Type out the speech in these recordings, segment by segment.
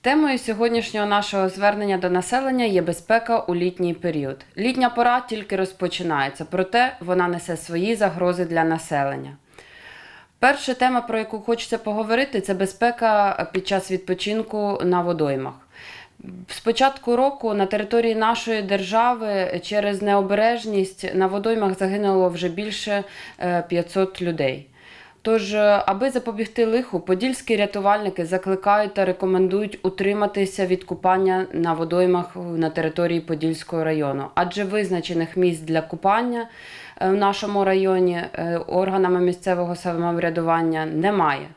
Темою сьогоднішнього нашого звернення до населення є безпека у літній період. Літня пора тільки розпочинається, проте вона несе свої загрози для населення. Перша тема, про яку хочеться поговорити, це безпека під час відпочинку на водоймах. З початку року на території нашої держави через необережність на водоймах загинуло вже більше е, 500 людей. Тож, е, аби запобігти лиху, подільські рятувальники закликають та рекомендують утриматися від купання на водоймах на території Подільського району, адже визначених місць для купання е, в нашому районі е, органами місцевого самоврядування немає.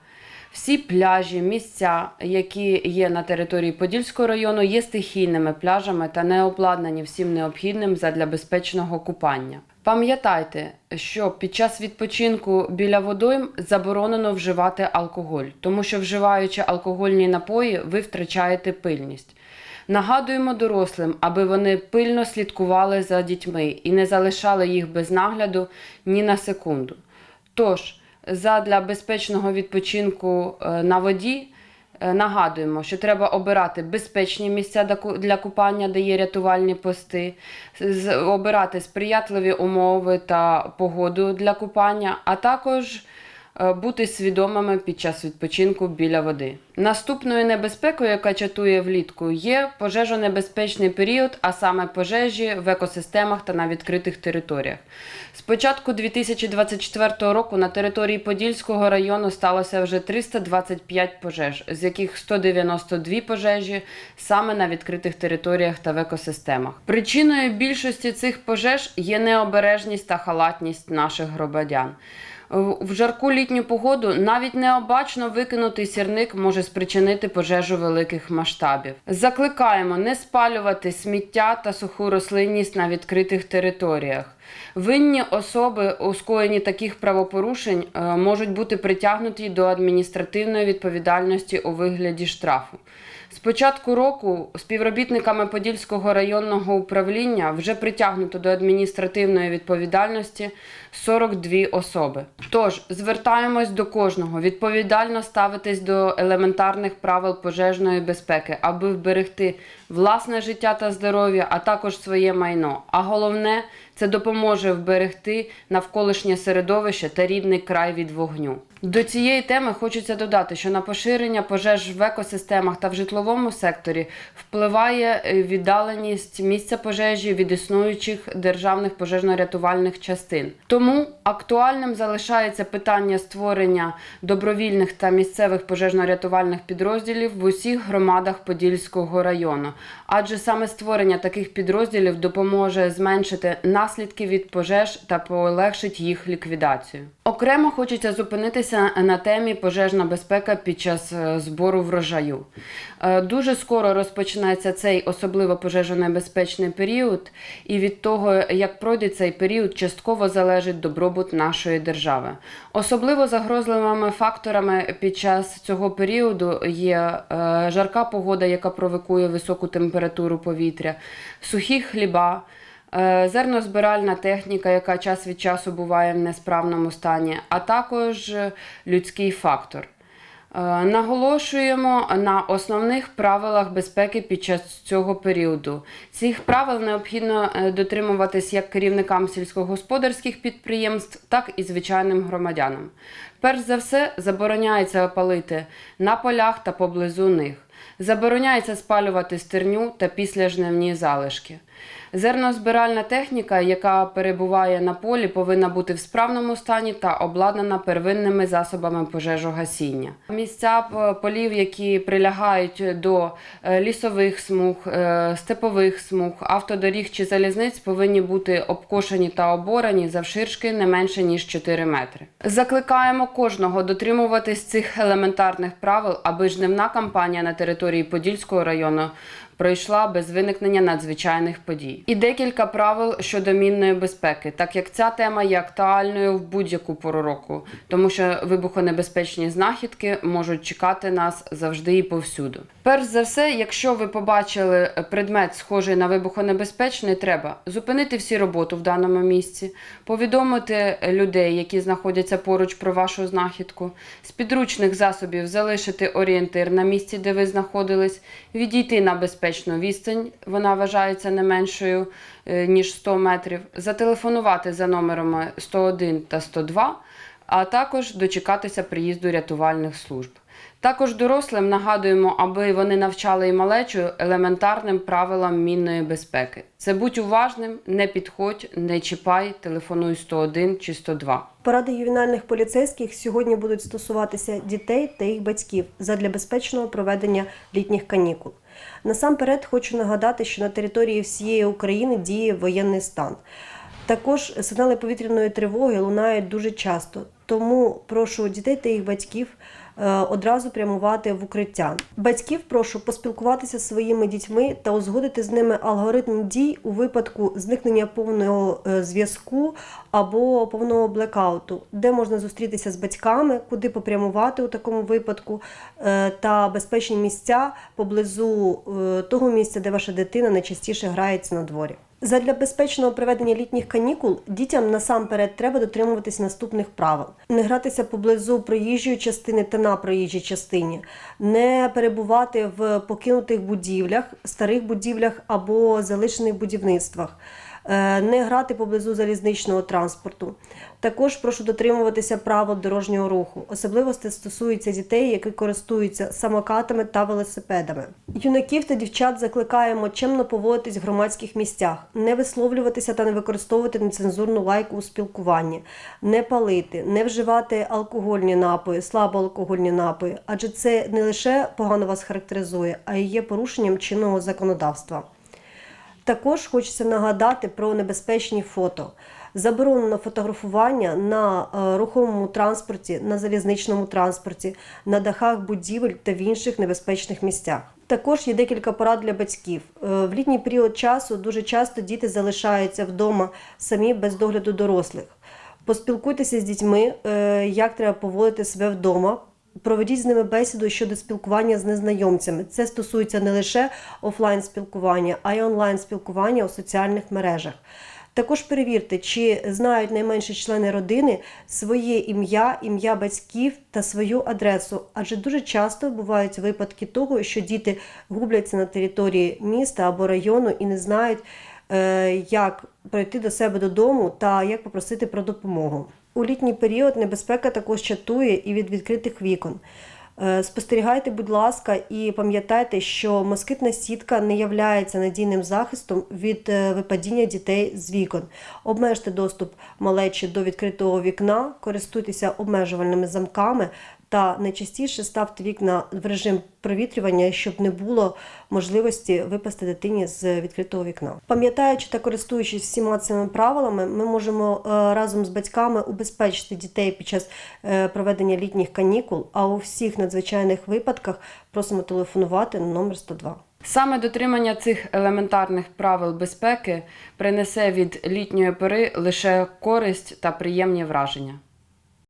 Всі пляжі, місця, які є на території Подільського району, є стихійними пляжами та не обладнані всім необхідним задля безпечного купання. Пам'ятайте, що під час відпочинку біля водойм заборонено вживати алкоголь, тому що вживаючи алкогольні напої, ви втрачаєте пильність. Нагадуємо дорослим, аби вони пильно слідкували за дітьми і не залишали їх без нагляду ні на секунду. Тож, задля безпечного відпочинку е, на воді нагадуємо, що треба обирати безпечні місця для ку- для купання, де є рятувальні пости, обирати сприятливі умови та погоду для купання, а також е, бути свідомими під час відпочинку біля води. Наступною небезпекою, яка чатує влітку, є пожежонебезпечний період, а саме пожежі в екосистемах та на відкритих територіях. З початку 2024 року на території Подільського району сталося вже 325 пожеж, з яких 192 пожежі саме на відкритих територіях та в екосистемах. Причиною більшості цих пожеж є необережність та халатність наших громадян. В жарку літню погоду навіть необачно викинутий сірник може спричинити пожежу великих масштабів. Закликаємо не спалювати сміття та суху рослинність на відкритих територіях. Винні особи у скоєнні таких правопорушень е, можуть бути притягнуті до адміністративної відповідальності у вигляді штрафу. З початку року співробітниками Подільського районного управління вже притягнуто до адміністративної відповідальності 42 особи. Тож звертаємось до кожного відповідально ставитись до елементарних правил пожежної безпеки, аби вберегти власне життя та здоров'я, а також своє майно. А головне це допоможе вберегти навколишнє середовище та рідний край від вогню. До цієї теми хочеться додати, що на поширення пожеж в екосистемах та в житловому секторі впливає е, віддаленість місця пожежі від існуючих державних пожежно-рятувальних частин. Тому актуальним залишається питання створення добровільних та місцевих пожежно-рятувальних підрозділів в усіх громадах Подільського району, адже саме створення таких підрозділів допоможе зменшити наслідки від пожеж та полегшить їх ліквідацію. Окремо хочеться зупинитися на темі пожежна безпека під час е, збору врожаю. Е, Дуже скоро розпочинається цей особливо пожежонебезпечний період, і від того, як пройде цей період, частково залежить добробут нашої держави. Особливо загрозливими факторами під час цього періоду є е, жарка погода, яка провокує високу температуру повітря, сухі хліба. Е, Зернозбиральна техніка, яка час від часу буває в несправному стані, а також людський фактор. Е, Наголошуємо на основних правилах безпеки під час цього періоду. Цих правил необхідно е, дотримуватись як керівникам сільськогосподарських підприємств, так і звичайним громадянам. Перш за все, забороняється палити на полях та поблизу них. Забороняється спалювати стерню та післяжневні залишки. Зернозбиральна техніка, яка перебуває на полі, повинна бути в справному стані та обладнана первинними засобами пожежогасіння. Місця полів, які прилягають до е, лісових смуг, е, степових смуг, автодоріг чи залізниць, повинні бути обкошені та оборані завширшки не менше ніж 4 метри. Закликаємо кожного дотримуватись цих елементарних правил, аби жнивна кампанія на території Подільського району пройшла без виникнення надзвичайних подій. І декілька правил щодо мінної безпеки, так як ця тема є актуальною в будь-яку пору року, тому що вибухонебезпечні знахідки можуть чекати нас завжди і повсюду. Перш за все, якщо ви побачили предмет, схожий на вибухонебезпечний, треба зупинити всі роботу в даному місці, повідомити людей, які знаходяться поруч про вашу знахідку, з підручних засобів залишити орієнтир на місці, де ви знаходились, відійти на безпечну відстань, вона вважається не меншою е, ніж 100 метрів, зателефонувати за номерами 101 та 102, а також дочекатися приїзду рятувальних служб. Також дорослим нагадуємо, аби вони навчали і малечу елементарним правилам мінної безпеки. Це будь уважним, не підходь, не чіпай, телефонуй 101 чи 102. Поради ювенальних поліцейських сьогодні будуть стосуватися дітей та їх батьків задля безпечного проведення літніх канікул. Насамперед хочу нагадати, що на території всієї України діє воєнний стан. Також сигнали повітряної тривоги лунають дуже часто, тому прошу дітей та їх батьків одразу прямувати в укриття. Батьків прошу поспілкуватися зі своїми дітьми та узгодити з ними алгоритм дій у випадку зникнення повного е, зв'язку або повного блекауту, де можна зустрітися з батьками, куди попрямувати у такому випадку, е, та безпечні місця поблизу е, того місця, де ваша дитина найчастіше грається на дворі. Задля безпечного проведення літніх канікул дітям насамперед треба дотримуватись наступних правил: не гратися поблизу проїжджої частини та на проїжджій частині, не перебувати в покинутих будівлях, старих будівлях або залишених будівництвах. е, Не грати поблизу залізничного транспорту. Також прошу дотримуватися правил дорожнього руху. Особливо це стосується дітей, які користуються самокатами та велосипедами. Юнаків та дівчат закликаємо чемно поводитись в громадських місцях, не висловлюватися та не використовувати нецензурну лайку у спілкуванні, не палити, не вживати алкогольні напої, слабоалкогольні напої, адже це не лише погано вас характеризує, а й є порушенням чинного законодавства. Також хочеться нагадати про небезпечні фото. Заборонено фотографування на е, рухомому транспорті, на залізничному транспорті, на дахах будівель та в інших небезпечних місцях. Також є декілька порад для батьків. Е, В літній період часу дуже часто діти залишаються вдома самі без догляду дорослих. Поспілкуйтеся з дітьми, е, як треба поводити себе вдома. Проведіть з ними бесіду щодо спілкування з незнайомцями. Це стосується не лише офлайн спілкування, а й онлайн спілкування у соціальних мережах. Також перевірте, чи знають найменші члени родини своє ім'я, ім'я батьків та свою адресу. Адже дуже часто бувають випадки того, що діти губляться на території міста або району і не знають, як пройти до себе додому та як попросити про допомогу. У літній період небезпека також чатує і від відкритих вікон. Е, Спостерігайте, будь ласка, і пам'ятайте, що москитна сітка не є надійним захистом від е, випадіння дітей з вікон. Обмежте доступ малечі до відкритого вікна, користуйтеся обмежувальними замками та найчастіше ставте вікна в режим провітрювання, щоб не було можливості випасти дитині з відкритого вікна. Пам'ятаючи та користуючись всіма цими правилами, ми можемо е, разом з батьками убезпечити дітей під час е, проведення літніх канікул. А у всіх надзвичайних випадках просимо телефонувати на номер 102. Саме дотримання цих елементарних правил безпеки принесе від літньої пори лише користь та приємні враження.